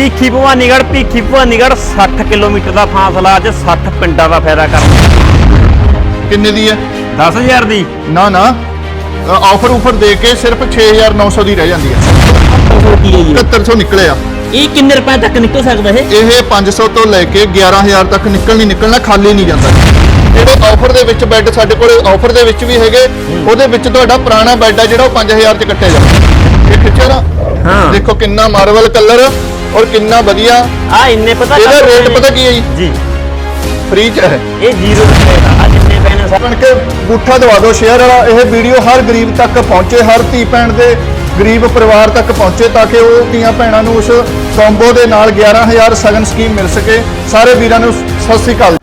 Bhikhi Bhawanigarh Bhikhi Bhawanigarh 60 kilometre ਦਾ ਫਾਸਲਾ ਅੱਜ 60 ਪਿੰਡਾਂ ਦਾ ਫਾਇਦਾ ਕਰਨਾ ਕਿੰਨੇ ਦੀ ਹੈ? 10000 ਦੀ। ਨਾ ਨਾ। ਆਫਰ ਉਫਰ ਦੇ ਕੇ ਸਿਰਫ 6900 ਦੀ ਰਹਿ ਜਾਂਦੀ ਹੈ। ਕੀ ਹੈ ਜੀ? 7100 ਨਿਕਲੇ ਆ। ਇਹ ਕਿੰਨੇ ਰੁਪਏ ਤੱਕ ਨਿਕਲ ਸਕਦਾ ਇਹ? ਇਹ 500 ਤੋਂ ਲੈ ਕੇ 11000 ਤੱਕ ਨਿਕਲ ਨਹੀਂ ਨਿਕਲਣਾ ਖਾਲੀ ਨਹੀਂ ਜਾਂਦਾ। ਜਿਹੜੇ ਆਫਰ ਦੇ ਵਿੱਚ ਬੈੱਡ ਸਾਡੇ ਕੋਲ ਆਫਰ ਦੇ ਵਿੱਚ ਵੀ ਹੈਗੇ। ਉਹਦੇ ਵਿੱਚ ਤੁਹਾਡਾ ਪੁਰਾਣਾ ਬੈੱਡ ਆ ਜਿਹੜਾ ਉਹ 5000 ਚ ਕੱਟਿਆ ਜਾਂਦਾ। ਇਹ ਖਿੱਚਿਆ ਨਾ? ਹਾਂ। ਦੇਖੋ ਕਿੰਨਾ ਮਾਰਵਲ ਕਲਰ ਔਰ ਕਿੰਨਾ ਵਧੀਆ। ਆ ਇੰਨੇ ਪਤਾ ਇਹਦਾ ਰੇਟ? ਪਤਾ ਕੀ ਹੈ ਜੀ? ਜੀ। ਫ੍ਰੀ ਚ ਹੈ। ਇਹ 0 ਰੁਪਏ ਦਾ ਆ ਜਿੰਨੇ ਪੈਣੇ ਸਭ ਬਣ ਕੇ ਬੂਠਾ ਦਵਾ ਦਿਓ ਸ਼ੇਅਰ ਵਾਲਾ। ਇਹ ਵੀਡੀਓ ਹਰ ਗਰੀਬ ਤੱਕ ਪਹੁੰਚੇ ਹਰ ਧੀ ਭੈਣ ਦੇ ਗਰੀਬ ਪਰਿਵਾਰ ਤੱਕ ਪਹੁੰਚੇ ਤਾਂ ਕਿ ਉਹ ਧੀਆਂ ਭੈਣਾਂ ਨੂੰ ਉਸ ਕੰਬੋ ਦੇ ਨਾਲ 11000 ਸਗਨ ਸਕੀਮ ਮਿਲ ਸਕੇ। ਸਾਰੇ ਵੀਰਾਂ ਨੂੰ ਸਤਿ ਸ੍ਰੀ ਅਕਾਲ।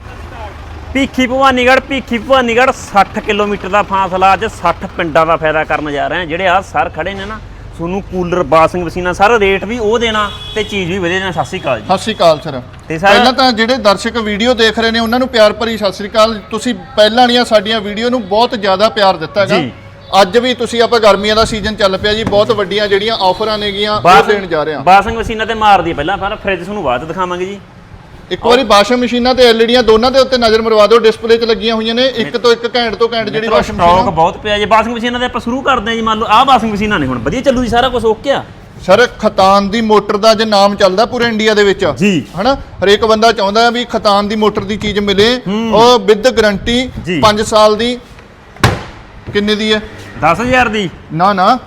ਭੀਖੀ ਭਵਾਨੀਗੜ੍ਹ ਭੀਖੀ ਭਵਾਨੀਗੜ੍ਹ 60 ਕਿਲੋਮੀਟਰ ਦਾ ਫਾਸਲਾ ਅੱਜ 60 ਪਿੰਡਾਂ ਦਾ ਫਾਇਦਾ ਕਰਨ ਜਾ ਰਹੇ ਹਾਂ। ਜਿਹੜੇ ਆ ਸਰ ਖੜੇ ਨੇ ਨਾ ਤੁਹਾਨੂੰ ਕੂਲਰ ਬਾਸਿੰਗ ਮਸ਼ੀਨਾਂ ਸਾਰਾ ਰੇਟ ਵੀ ਉਹ ਦੇਣਾ ਤੇ ਚੀਜ਼ ਵੀ ਵਧੀਆ ਦੇਣਾ। ਸਤਿ ਸ਼੍ਰੀ ਅਕਾਲ ਜੀ। ਸਤਿ ਸ੍ਰੀ ਅਕਾਲ ਸਰ। ਤੇ ਸਾਰਾ- ਪਹਿਲਾਂ ਤਾਂ ਜਿਹੜੇ ਦਰਸ਼ਕ ਵੀਡੀਓ ਦੇਖ ਰਹੇ ਨੇ ਉਹਨਾਂ ਨੂੰ ਪਿਆਰ ਭਰੀ ਸਤਿ ਸ੍ਰੀ ਅਕਾਲ। ਤੁਸੀਂ ਪਹਿਲਾਂ ਵਾਲੀਆਂ ਸਾਡੀਆਂ ਵੀਡੀਓ ਨੂੰ ਬਹੁਤ ਜ਼ਿਆਦਾ ਪਿਆਰ ਦਿੱਤਾ ਹੈਗਾ। ਜੀ। ਅੱਜ ਵੀ ਤੁਸੀਂ ਆਪਾਂ ਗਰਮੀਆਂ ਦਾ ਸੀਜ਼ਨ ਚੱਲ ਪਿਆ ਜੀ ਬਹੁਤ ਵੱਡੀਆਂ ਜਿਹੜੀਆਂ ਆਫਰਾਂ ਨੇਗੀਆਂ ਉਹ ਦੇਣ ਜਾ ਰਹੇ ਹਾਂ। ਬਾਸਿੰਗ ਮਸ਼ੀਨਾਂ ਤੇ ਮਾਰਦੀ ਪਹਿਲਾਂ ਪਰ ਫ੍ਰਿਜ ਤੁਹਾਨੂੰ ਬਾਅਦ 'ਚ ਦਿਖਾਵਾਂਗੇ ਜੀ। ਇੱਕ ਵਾਰੀ ਵਾਸ਼ਿੰਗ ਮਸ਼ੀਨਾਂ ਤੇ ਐਲਈਡੀਆਂ ਦੋਨਾਂ ਦੇ ਉੱਤੇ ਨਜ਼ਰ ਮਰਵਾ ਦਿਓ ਡਿਸਪਲੇ 'ਚ ਲੱਗੀਆਂ ਹੋਈਆਂ ਨੇ ਇੱਕ ਤੋਂ ਇੱਕ ਘੈਂਟ ਤੋਂ ਘੈਂਟ ਜਿਹੜੀ ਵਾਸ਼ਿੰਗ ਸਟਾਕ ਬਹੁਤ ਪਿਆ ਜੀ। ਬਾਸਿੰਗ ਮਸ਼ੀਨਾਂ ਦੇ ਆਪਾਂ ਸ਼ੁਰੂ ਕਰਦੇ ਹਾਂ ਜੀ ਮੰਨ ਲਓ ਆਹ ਬਾਸਿੰਗ ਮਸ਼ੀਨਾਂ ਨੇ ਹੁਣ। ਵਧੀਆ ਚੱਲੂ ਜੀ ਸਾਰਾ ਕੁਝ ਓਕੇ ਆ? ਸਰ ਖਤਾਨ ਦੀ ਮੋਟਰ ਦਾ ਜੇ ਨਾਮ ਚੱਲਦਾ ਪੂਰੇ ਇੰਡੀਆ ਦੇ ਵਿੱਚ ਜੀ। ਹਨਾ? ਹਰੇਕ ਬੰਦਾ ਚਾਹੁੰਦਾ ਹੈ ਵੀ ਖਤਾਨ ਦੀ ਮੋਟਰ ਦੀ ਚੀਜ਼ ਮਿਲੇ ਉਹ ਵਿਦ ਗਾਰੰਟੀ ਜੀ। 5 ਸਾਲ ਦੀ। ਕਿੰਨੇ ਦੀ ਹੈ? 10000 ਦੀ। ਨਾ ਨਾ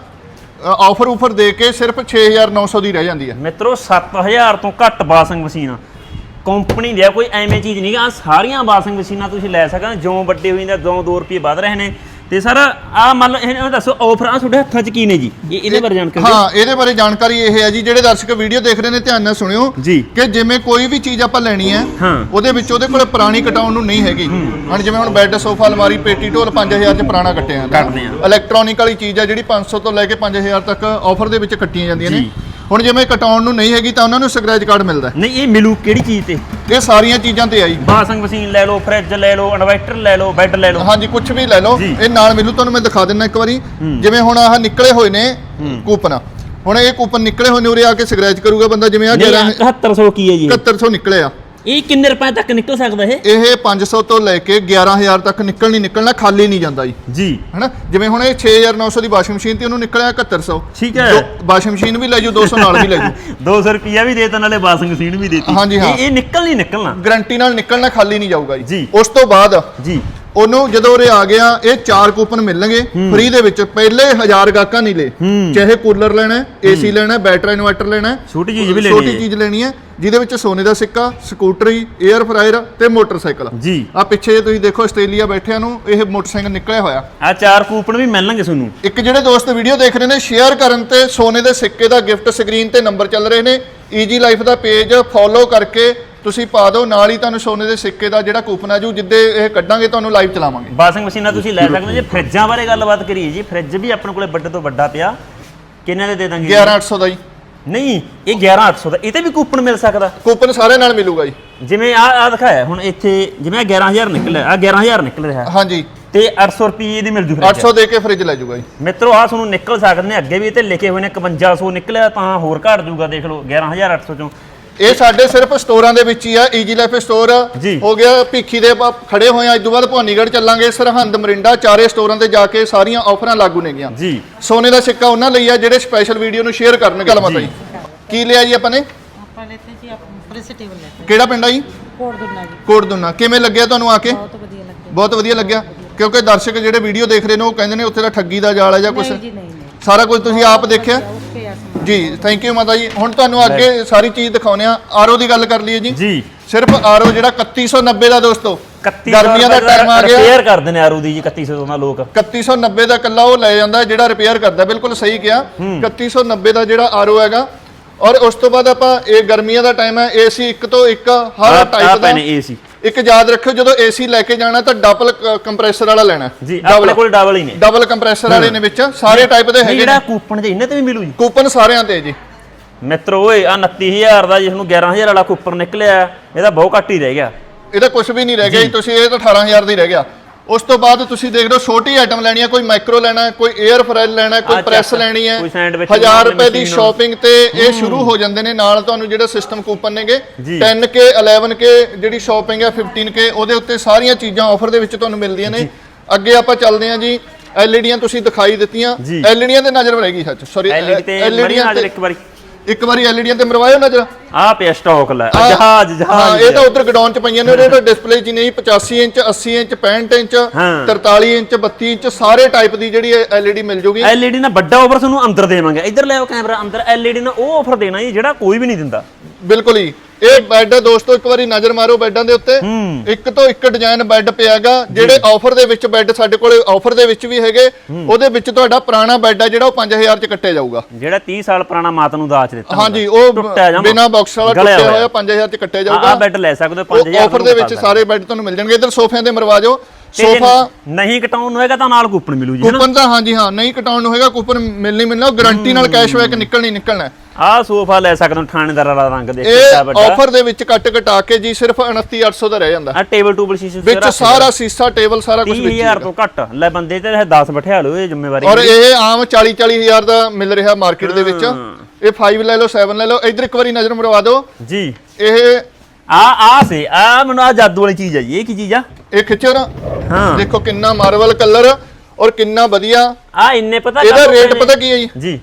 ਆਫਰ ਉਫਰ ਦੇ ਕੇ ਸਿਰਫ 6900 ਦੀ ਰਹਿ ਜਾਂਦੀ ਹੈ। ਮਿੱਤਰੋ 7000 ਤੋਂ ਘੱਟ ਬਾਸਿੰਗ ਮਸ਼ੀਨ। ਕੰਪਨੀ ਦੀ ਆ ਕੋਈ ਐਵੇਂ ਚੀਜ਼ ਨਹੀਂ ਆ ਸਾਰੀਆਂ ਬਾਸਿੰਗ ਮਸ਼ੀਨਾਂ ਤੁਸੀਂ ਲੈ ਸਕਦੇ ਜਿਉਂ ਵੱਡੇ ਹੋਈ ਜਾਂਦੇ ਦੋ 2 ਰੁਪਏ ਵੱਧ ਰਹੇ ਨੇ ਤੇ ਸਰ ਆ ਮੰਨ ਲਓ ਇਹ ਦੱਸੋ ਆਫਰ ਆ ਤੁਹਾਡੇ ਹੱਥਾਂ 'ਚ ਕੀ ਨੇ ਜੀ ਇਹ ਇਹਦੇ ਬਾਰੇ ਜਾਣਕਾਰੀ। ਹਾਂ ਇਹਦੇ ਬਾਰੇ ਜਾਣਕਾਰੀ ਇਹ ਹੈ ਜੀ ਜਿਹੜੇ ਦਰਸ਼ਕ ਵੀਡੀਓ ਦੇਖ ਰਹੇ ਨੇ ਧਿਆਨ ਨਾਲ ਸੁਣਿਓ। ਕਿ ਜਿਵੇਂ ਕੋਈ ਵੀ ਚੀਜ਼ ਆਪਾਂ ਲੈਣੀ ਹੈ। ਉਹਦੇ ਵਿੱਚ ਉਹਦੇ ਕੋਲ ਪੁਰਾਣੀ ਕਟਾਉਣ ਨੂੰ ਨਹੀਂ ਹੈਗੀ ਹੁਣ ਜਿਵੇਂ ਹੁਣ ਬੈੱਡ ਸੋਫਾ ਅਲਮਾਰੀ ਪੇਟੀ ਢੋਲ 5000 ਚ ਪੁਰਾਣਾ ਕੱਟਿਆ ਜਾਂਦਾ ਕੱਟਦੇ ਆ। ਇਲੈਕਟ੍ਰੋਨਿਕ ਵਾਲੀ ਚੀਜ਼ ਹੈ ਜਿਹੜੀ 500 ਤੋਂ ਲੈ ਕੇ 5000 ਤੱਕ ਆਫਰ ਦੇ ਵਿੱਚ ਕੱਟੀਆਂ ਜਾਂਦੀਆਂ ਨੇ। ਹੁਣ ਜਿਵੇਂ ਕਟਾਉਣ ਨੂੰ ਨਹੀਂ ਹੈਗੀ ਤਾਂ ਉਹਨਾਂ ਨੂੰ ਸਕ੍ਰੈਚ ਕਾਰਡ ਮਿਲਦਾ ਹੈ। ਨਹੀਂ ਇਹ ਮਿਲੂ ਕਿਹੜੀ ਚੀਜ਼ ਤੇ ਇਹ ਸਾਰੀਆਂ ਚੀਜ਼ਾਂ ਤੇ ਆਈ ਬਾਸਿੰਗ ਮਸ਼ੀਨ ਲੈ ਲਓ ਫ੍ਰਿਜ ਲੈ ਲਓ ਇਨਵਰਟਰ ਲੈ ਲਓ ਬੈੱਡ ਲੈ ਲਓ ਹਾਂਜੀ ਕੁਝ ਵੀ ਲੈ ਲਓ ਜੀ। ਇਹ ਨਾਲ ਮਿਲੂ ਤੁਹਾਨੂੰ ਮੈਂ ਦਿਖਾ ਦਿੰਦਾ ਇੱਕ ਵਾਰੀ ਹੂੰ। ਜਿਵੇਂ ਹੁਣ ਆਹ ਨਿਕਲੇ ਹੋਏ ਨੇ ਕੂਪਨ ਹੁਣ ਇਹ ਕੂਪਨ ਨਿਕਲੇ ਹੋਏ ਨੇ ਉਰੇ ਆ ਕੇ ਸਕ੍ਰੈਚ ਕਰੂਗਾ ਬੰਦਾ ਜਿਵੇਂ ਆ ਨਹੀਂ 11 7100 ਕੀ ਹੈ ਜੀ ਇਹ? 7100 ਨਿਕਲੇ ਆ ਇਹ ਕਿੰਨੇ ਰੁਪਏ ਤੱਕ ਨਿਕਲ ਸਕਦਾ ਇਹ? ਇਹ 500 ਤੋਂ ਲੈ ਕੇ 11000 ਤੱਕ ਨਿਕਲ ਨਹੀਂ ਨਿਕਲਣਾ ਖਾਲੀ ਨਹੀਂ ਜਾਂਦਾ ਜੀ। ਜੀ। ਹੈਨਾ? ਜਿਵੇਂ ਹੁਣ ਇਹ 6900 ਦੀ ਵਾਸ਼ਿੰਗ ਮਸ਼ੀਨ ਤੇ ਉਹਨੂੰ ਨਿਕਲਿਆ 7100 ਠੀਕ ਹੈ। ਵਾਸ਼ਿੰਗ ਮਸ਼ੀਨ ਵੀ ਲੈ ਜੂ 200 ਨਾਲ ਵੀ ਲੈ ਜੂ। 200 ਰੁਪਿਆ ਵੀ ਦੇਤਾ ਨਾਲੇ ਬਾਸਿੰਗ ਮਸ਼ੀਨ ਵੀ ਦੇਤੀ ਹਾਂਜੀ, ਹਾਂ। ਇਹ ਇਹ ਨਿਕਲ ਨਹੀਂ ਨਿਕਲਣਾ। ਗਾਰੰਟੀ ਨਾਲ ਨਿਕਲਣਾ ਖਾਲੀ ਨਹੀਂ ਜਾਊਗਾ ਜੀ। ਜੀ। ਉਸ ਤੋਂ ਬਾਅਦ ਜੀ। ਉਹਨੂੰ ਜਦੋਂ ਉਰੇ ਆ ਗਿਆ ਇਹ ਚਾਰ ਕੂਪਨ ਮਿਲਣਗੇ। ਫ੍ਰੀ ਦੇ ਵਿੱਚ ਪਹਿਲੇ 1000 ਗਾਹਕਾਂ ਨਹੀਂ ਲੇ। ਚਾਹੇ ਕੂਲਰ ਲੈਣਾ ਏਸੀ ਲੈਣਾ ਬੈਟਰੀ ਇਨਵਰਟਰ ਲੈਣਾ ਛੋਟੀ ਚੀਜ਼ ਵੀ ਲੈਣੀ ਛੋਟੀ ਹੈ। ਚੀਜ਼ ਲੈਣੀ ਹੈ ਜਿਹਦੇ ਵਿੱਚ ਸੋਨੇ ਦਾ ਸਿੱਕਾ ਸਕੂਟਰੀ 에ਅਰ ਫਰਾਇਰ ਤੇ ਮੋਟਰਸਾਈਕਲ। ਜੀ। ਆ ਪਿੱਛੇ ਜੇ ਤੁਸੀਂ ਦੇਖੋ ਆਸਟ੍ਰੇਲੀਆ ਬੈਠਿਆਂ ਨੂੰ ਇਹ ਮੋਟਰਸਾਈਕਲ ਨਿਕਲਿਆ ਹੋਇਆ। ਆ ਚਾਰ ਕੂਪਨ ਵੀ ਮਿਲਣਗੇ ਤੁਹਾਨੂੰ। ਇੱਕ ਜਿਹੜੇ ਦੋਸਤ ਵੀਡੀਓ ਦੇਖ ਰਹੇ ਨੇ ਸ਼ੇਅਰ ਕਰਨ ਤੇ ਸੋਨੇ ਦੇ ਸਿੱਕੇ ਦਾ ਗਿਫਟ ਸਕਰੀਨ ਤੇ ਨੰਬਰ ਚੱਲ ਰਹੇ ਨੇ। ਈਜੀ ਲਾਈਫ ਦਾ ਪੇਜ ਫੋਲੋ ਕਰਕੇ ਤੁਸੀਂ ਪਾ ਦਿਓ ਨਾਲ ਹੀ ਤੁਹਾਨੂੰ ਸੋਨੇ ਦੇ ਸਿੱਕੇ ਦਾ ਜਿਹੜਾ ਕੂਪਨ ਆ ਜੂ ਜਿੱਦੇ ਇਹ ਕੱਢਾਂਗੇ ਤੁਹਾਨੂੰ ਲਾਈਵ ਚਲਾਵਾਂਗੇ। ਬਾਸਿੰਗ ਮਸ਼ੀਨਾਂ ਤੁਸੀਂ ਲੈ ਸਕਦੇ ਹੋ ਜੇ। ਫਰਿੱਜਾਂ ਬਾਰੇ ਗੱਲਬਾਤ ਕਰੀਏ ਜੀ। ਫਰਿੱਜ ਵੀ ਆਪਣੇ ਕੋਲੇ ਵੱਡੇ ਤੋਂ ਵੱਡਾ ਪਿਆ। ਕਿੰਨੇ ਦੇ ਦੇ ਦਾਂਗੇ ਜੀ? 11800 ਦਾ ਜੀ। ਨਹੀਂ ਇਹ 11800 ਦਾ। ਇਹ ਤੇ ਵੀ ਕੂਪਨ ਮਿਲ ਸਕਦਾ। ਕੂਪਨ ਸਾਰੇ ਨਾਲ ਮਿਲੂਗਾ ਜੀ। ਜਿਵੇਂ ਆ ਆ ਦਿਖਾਇਆ ਹੁਣ ਇੱਥੇ ਜਿਵੇਂ ਆਹ 11000 ਨਿਕਲਿਆ ਆ 11000 ਨਿਕਲ ਰਿਹਾ। ਹਾਂਜੀ। ਤੇ 800 ਰੁਪਏ ਦੀ ਮਿਲ ਜੂ ਫਰਿੱਜ। 800 ਦੇ ਕੇ ਫ੍ਰਿਜ ਲੈ ਜੂਗਾ ਜੀ। ਮਿੱਤਰੋ ਆ ਤੁਹਾਨੂੰ ਨਿਕਲ ਸਕਦੇ ਨੇ ਅੱਗੇ ਵੀ ਤੇ ਲਿਖੇ ਹੋਏ ਨੇ 5100 ਨਿਕਲਿਆ ਤਾਂ ਹੋਰ ਘਟ ਜੂਗਾ ਦੇਖ ਲਓ 11800 ਚੋਂ। ਇਹ ਸਾਡੇ ਸਿਰਫ ਸਟੋਰਾਂ ਦੇ ਵਿੱਚ ਹੀ ਆ ਈਜੀ ਲਾਈਫ ਸਟੋਰ ਜੀ। ਹੋ ਗਿਆ ਭਿੱਖੀ ਦੇ ਆਪਾਂ ਖੜੇ ਹੋਏ ਆ ਅੱਜ ਤੋਂ ਬਾਅਦ ਭਵਾਨੀਗੜ੍ਹ ਚੱਲਾਂਗੇ ਸਰਹੰਦ ਮਰਿੰਡਾ ਚਾਰੇ ਸਟੋਰਾਂ ਤੇ ਜਾ ਕੇ ਸਾਰੀਆਂ ਆਫਰਾਂ ਲਾਗੂ ਨੇਗੀਆਂ। ਜੀ। ਸੋਨੇ ਦਾ ਸਿੱਕਾ ਉਹਨਾਂ ਲਈ ਆ ਜਿਹੜੇ ਸਪੈਸ਼ਲ ਵੀਡੀਓ ਨੂੰ ਸ਼ੇਅਰ ਕਰਨਗੇ। ਗੱਲਬਾਤ ਜੀ। ਕੀ ਲਿਆ ਜੀ ਆਪਾਂ ਨੇ? ਆਪਾਂ ਲੈਤੇ ਜੀ ਆਪਾਂ ਪ੍ਰਿੰਸ ਟੇਬਲ ਲੈਤੇ ਕਿਹੜਾ ਪਿੰਡ ਆ ਜੀ? ਕੋੜ ਦੁੰਨਾ ਜੀ। ਕੋਟ ਦੁੰਨਾ ਕਿਵੇਂ ਲੱਗਿਆ ਤੁਹਾਨੂੰ ਆ ਕੇ? ਬਹੁਤ ਵਧੀਆ ਲੱਗਦਾ ਬਹੁਤ ਵਧੀਆ ਲੱਗਿਆ। ਕਿਉਂਕਿ ਦਰਸ਼ਕ ਜਿਹੜੇ ਵੀਡੀਓ ਦੇਖ ਰਹੇ ਨੇ ਉਹ ਕਹਿੰਦੇ ਨੇ ਉੱਥੇ ਦਾ ਠੱਗੀ ਦਾ ਜਾਲ ਹੈ ਜਾਂ ਕੁਝ ਨਹੀਂ ਜੀ ਨਹੀਂ ਨਹੀਂ। ਸਾਰਾ ਕੁਝ ਤੁਸੀਂ ਆਪ ਦੇਖਿਆ? ਜੀ ਥੈਂਕ ਯੂ ਮਾਤਾ ਜੀ। ਹੁਣ ਤੁਹਾਨੂੰ ਅੱਗੇ ਸਾਰੀ ਚੀਜ਼ ਦਿਖਾਉਨੇ ਆ ਆਰਓ ਦੀ ਗੱਲ ਕਰ ਲਈਏ ਜੀ। ਜੀ। ਸਿਰਫ ਆਰਓ ਜਿਹੜਾ 3190 ਦਾ ਦੋਸਤੋ 3100 ਗਰਮੀਆਂ ਦਾ ਟਾਈਮ ਆ ਗਿਆ। ਰਿਪੇਅਰ ਕਰਦੇ ਨੇ ਆਰੂ ਦੀ ਜੀ 3100 ਦਾ ਲੋਕ। 3190 ਦਾ ਕੱਲਾ ਉਹ ਲੈ ਜਾਂਦਾ ਜਿਹੜਾ ਰਿਪੇਅਰ ਕਰਦਾ ਬਿਲਕੁਲ ਸਹੀ ਕਿਹਾ। 3190 ਦਾ ਜਿਹੜਾ ਆਰਓ ਹੈਗਾ। ਔਰ ਉਸ ਤੋਂ ਬਾਅਦ ਆਪਾਂ ਇਹ ਗਰਮੀਆਂ ਦਾ ਟਾਈਮ ਹੈ ਏਸੀ ਇੱਕ ਤੋਂ ਇੱਕ ਹਰ ਟਾਈਪ ਦਾ। ਏਸੀ। ਇੱਕ ਯਾਦ ਰੱਖਿਓ ਜਦੋਂ ਏਸੀ ਲੈ ਕੇ ਜਾਣਾ ਤਾਂ ਡਬਲ ਕੰਪਰੈਸਰ ਵਾਲਾ ਲੈਣਾ। ਜੀ ਆਪਣੇ ਕੋਲ ਡਬਲ ਹੀ ਨੇ। ਡਬਲ ਕੰਪਰੈਸਰ ਵਾਲੇ ਨੇ ਵਿੱਚ ਸਾਰੇ ਟਾਈਪ ਦੇ ਹੈਗੇ ਜਿਹੜਾ ਕੂਪਨ ਜੇ ਇਹਨਾਂ ਤੇ ਵੀ ਮਿਲੂ ਜੀ। ਕੂਪਨ ਸਾਰਿਆਂ ਤੇ ਜੀ। ਮਿੱਤਰੋ ਓਏ ਆ 29000 ਦਾ ਜਿਸ ਨੂੰ 11000 ਵਾਲਾ ਕੂਪਨ ਨਿਕਲਿਆ। ਇਹਦਾ ਬਹੁਤ ਘੱਟ ਹੀ ਰਹਿ ਗਿਆ। ਇਹਦਾ ਕੁਝ ਵੀ ਨਹੀਂ ਰਹਿ ਗਿਆ ਜੀ ਤੁਸੀਂ ਇਹ ਤਾਂ 18000 ਦਾ ਹੀ ਰਹਿ ਗਿਆ। ਉਸ ਤੋਂ ਬਾਅਦ ਤੁਸੀਂ ਦੇਖ ਲਓ ਛੋਟੀ ਆਈਟਮ ਲੈਣੀ ਹੈ ਕੋਈ ਮਾਈਕਰੋ ਲੈਣਾ ਹੈ ਕੋਈ 에ਅਰ ਫਰਾਇਰ ਲੈਣਾ ਹੈ ਕੋਈ ਪ੍ਰੈਸ ਲੈਣੀ ਹੈ ਕੋਈ sandwich 1000 ਬਣਾਉਣ ਰੁਪਏ ਦੀ। ਸ਼ਾਪਿੰਗ ਤੇ ਇਹ ਸ਼ੁਰੂ ਹੋ ਜਾਂਦੇ ਨੇ। ਨਾਲ ਤੁਹਾਨੂੰ ਜਿਹੜਾ ਸਿਸਟਮ ਕੂਪਨ ਨੇਗੇ ਜੀ। 10k 11k ਜਿਹੜੀ ਸ਼ਾਪਿੰਗ ਹੈ 15k ਉਹਦੇ ਉੱਤੇ ਸਾਰੀਆਂ ਚੀਜ਼ਾਂ ਆਫਰ ਦੇ ਵਿੱਚ ਤੁਹਾਨੂੰ ਮਿਲਦੀਆਂ ਨੇ। ਅੱਗੇ ਆਪਾਂ ਚੱਲਦੇ ਹਾਂ ਜੀ। ਐਲਈਡੀਆਂ ਤੁਸੀਂ ਦਿਖਾਈ ਦਿੱਤੀਆਂ। ਐਲਈਡੀਆਂ ਤੇ ਨਜ਼ਰ ਬਣੇਗੀ ਸੱਚ ਸੌਰੀ ਐਲਈਡੀ ਤੇ ਨਜ਼ਰ ਇੱਕ ਵਾਰੀ। ਇੱਕ ਵਾਰੀ ਐਲਈਡੀਆਂ ਤੇ ਮਰਵਾਇਓ ਨਜ਼ਰ। ਆਹ ਪਿਆ ਸਟਾਕ ਲੈ। ਆਹ- ਜਹਾਜ਼ ਹਾਂ ਜਹਾਜ਼ ਇਹ ਤਾਂ ਉਧਰ ਗਡਾਊਨ ਚ ਪਈਆਂ ਨੇ ਉਹਦੇ ਡਿਸਪਲੇ ਚ ਨਹੀਂ 85 ਇੰਚ 80 ਇੰਚ 65 ਇੰਚ ਹਾਂ। 43 ਇੰਚ 32 ਇੰਚ ਸਾਰੇ ਟਾਈਪ ਦੀ ਜਿਹੜੀ ਐਲਈਡੀ ਮਿਲ ਜੂਗੀ। ਐਲਈਡੀ ਨਾਲ ਵੱਡਾ ਆਫਰ ਤੁਹਾਨੂੰ ਅੰਦਰ ਦੇਵਾਂਗੇ। ਇੱਧਰ ਲਿਆਓ ਕੈਮਰਾ ਅੰਦਰ ਐਲਈਡੀ ਨਾਲ ਉਹ ਆਫਰ ਦੇਣਾ ਜੀ ਜਿਹੜਾ ਕੋਈ ਵੀ ਨਹੀਂ ਦਿੰਦਾ। ਬਿਲਕੁਲ ਹੀ ਇਹ ਬੈੱਡ ਦੋਸਤੋ ਇੱਕ ਵਾਰੀ ਨਜ਼ਰ ਮਾਰੋ ਬੈੱਡਾਂ ਦੇ ਉੱਤੇ। ਇੱਕ ਤੋਂ ਇੱਕ ਡਿਜ਼ਾਈਨ ਬੈੱਡ ਪਿਆਗਾ ਜਿਹੜੇ ਆਫਰ ਦੇ ਵਿੱਚ ਬੈੱਡ ਸਾਡੇ ਕੋਲੇ ਆਫਰ ਦੇ ਵਿੱਚ ਵੀ ਹੈਗੇ ਉਹਦੇ ਵਿੱਚ ਤੁਹਾਡਾ ਪੁਰਾਣਾ ਬੈੱਡ ਆ ਜਿਹੜਾ ਉਹ 5000 ਚ ਕੱਟਿਆ ਜਾਊਗਾ। ਜਿਹੜਾ 30 ਸਾਲ ਪੁਰਾਣਾ ਮਾਤ ਨੂੰ ਦਾਚ ਦਿੱਤਾ ਹਾਂਜੀ। ਉਹ। ਬਿਨਾ ਬਾਕਸ ਵਾਲਾ ਟੁੱਟਿਆ ਹੋਇਆ। ਹੋਇਆ 5000 ਚ ਕੱਟਿਆ ਜਾਊਗਾ। ਬੈੱਡ ਲੈ ਸਕਦੇ ਹੋ 5000 ਆਫਰ ਦੇ ਵਿੱਚ ਸਾਰੇ ਬੈੱਡ ਤੁਹਾਨੂੰ ਮਿਲ ਜਾਣਗੇ। ਇਧਰ ਸੋਫਿਆਂ ਤੇ ਮਰਵਾ ਜਾਓ ਤੇ ਜੇ ਸੋਫਾ ਨਹੀਂ ਕਟਾਉਣ ਨੂੰ ਹੈਗਾ ਤਾਂ ਨਾਲ ਕੂਪਨ ਮਿਲੂ ਜੀ ਹਨਾ ਕੂਪਨ ਤਾਂ ਹਾਂਜੀ ਹਾਂ ਨਹੀਂ ਕਟਾਉਣ ਨੂੰ ਹੈਗਾ ਕੂਪਨ ਮਿਲ ਨਹੀਂ ਮਿਲਣਾ। ਗਾਰੰਟੀ ਨਾਲ ਕੈਸ਼ਬੈਕ ਨਿਕਲਣਾ ਹੈ। ਆਹ ਸੋਫਾ ਲੈ ਸਕਦੇ ਹੋ ਥਾਣੇਦਾਰ ਵਾਲਾ ਰੰਗ ਦੇਖ ਇਹ ਵੱਡਾ। ਆਫਰ ਦੇ ਵਿੱਚ ਕੱਟ ਕਟਾ ਕੇ ਜੀ ਸਿਰਫ 29800 ਦਾ ਰਹਿ ਜਾਂਦਾ। ਆ ਟੇਬਲ ਟੂਬਲ ਸ਼ੀਸ਼ੇ ਵਿੱਚ ਸਾਰਾ ਸੀਸਾ ਟੇਬਲ ਸਾਰਾ ਕੁਝ ਵਿੱਚ ਹੀ 30000 ਤੋਂ ਘੱਟ। ਲੈ ਬੰਦੇ ਤੇ 10 ਬਿਠਾ ਲਓ ਇਹ ਜ਼ਿੰਮੇਵਾਰੀ ਔਰ ਇਹ ਆਮ 40 40000 ਦਾ ਮਿਲ ਰਿਹਾ ਮਾਰਕੀਟ ਦੇ ਵਿੱਚ। ਇਹ 5 ਲੈ ਲਓ 7 ਲੈ ਲਓ। ਇਧਰ ਇੱਕ ਵਾਰੀ ਨਜ਼ਰ ਮਰਵਾ ਦਿਓ। ਜੀ। ਇਹ ਆ ਆ ਸੇ ਆ ਮੈਨੂੰ ਆ ਜਾਦੂ ਵਾਲੀ ਚੀਜ਼ ਹੈ ਜੀ ਇਹ ਕੀ ਚੀਜ਼ ਆ? ਇਹ ਖਿੱਚੋ ਨਾ। ਹਾਂ। ਦੇਖੋ ਕਿੰਨਾ ਮਾਰਵਲ ਕਲਰ ਔਰ ਕਿੰਨਾ ਵਧੀਆ। ਆ ਇੰਨੇ ਪਤਾ ਇਹਦਾ ਰੇਟ? ਪਤਾ ਕੀ ਹੈ ਜੀ? ਜੀ।